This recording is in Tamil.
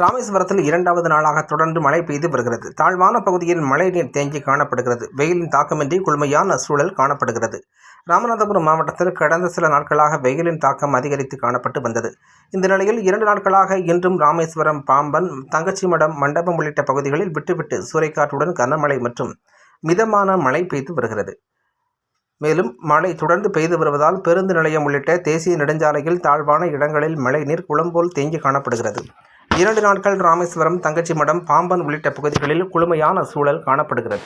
ராமேஸ்வரத்தில் இரண்டாவது நாளாக தொடர்ந்து மழை பெய்து வருகிறது. தாழ்வான பகுதியில் மழை நீர் தேங்கி காணப்படுகிறது. வெயிலின் தாக்கமின்றி குளுமையான சூழல் காணப்படுகிறது. ராமநாதபுரம் மாவட்டத்தில் கடந்த சில நாட்களாக வெயிலின் தாக்கம் அதிகரித்து காணப்பட்டு வந்தது. இந்த நிலையில் இரண்டு நாட்களாக இன்றும் ராமேஸ்வரம் பாம்பன் தங்கச்சி மடம் மண்டபம் உள்ளிட்ட பகுதிகளில் விட்டுவிட்டு சூறைக்காற்றுடன் கனமழை மற்றும் மிதமான மழை பெய்து வருகிறது. மேலும் மழை தொடர்ந்து பெய்து வருவதால் பேருந்து நிலையம் உள்ளிட்ட தேசிய நெடுஞ்சாலையில் தாழ்வான இடங்களில் மழைநீர் குளம்போல் தேங்கி காணப்படுகிறது. இரண்டு நாட்கள் ராமேஸ்வரம் தங்கச்சி மடம் பாம்பன் உள்ளிட்ட பகுதிகளில் குளுமையான சூழல் காணப்படுகிறது.